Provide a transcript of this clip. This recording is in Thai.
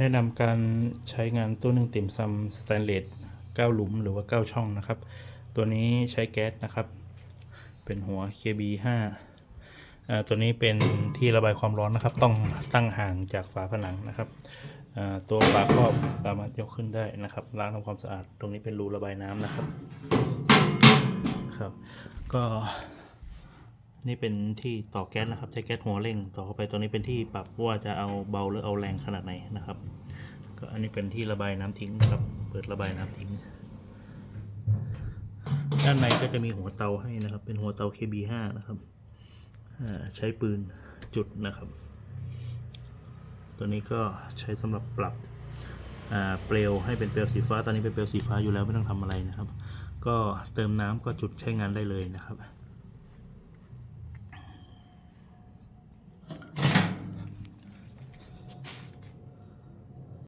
แนะนำการใช้งานตู้นึ่งติ่มซำสแตนเลส9หลุมหรือว่า 9 ช่องนะครับ ตัวนี้ใช้แก๊สนะครับ เป็นหัว KB 5อ่าตัวนี้เป็นที่ระบายความร้อนนะครับ ต้องตั้งห่างจากฝาผนังนะครับอ่าตัวฝาครอบสามารถยกขึ้นได้นะครับ ล้างทำความสะอาด ตรงนี้เป็นรูระบายน้ำนะครับครับ ก็ นี่เป็นที่ต่อแก๊สนะครับใช้แก๊สหัวเร่ง ต่อเข้าไปตัวนี้เป็นที่ปรับว่าจะเอาเบาหรือเอาแรงขนาดไหนนะครับ ก็อันนี้เป็นที่ระบายน้ำทิ้งครับ เปิดระบายน้ำทิ้ง ด้านในก็จะมีหัวเตาให้นะครับ เป็นหัวเตา KB5 นะครับใช้ปืนจุดนะครับ ตัวนี้ก็ใช้สำหรับปรับเปลวให้เป็นเปลวสีฟ้า ตอนนี้เป็นเปลวสีฟ้าอยู่แล้วไม่ต้องทำอะไรนะครับ ก็เติมน้ำก็จุดใช้งานได้เลยนะครับ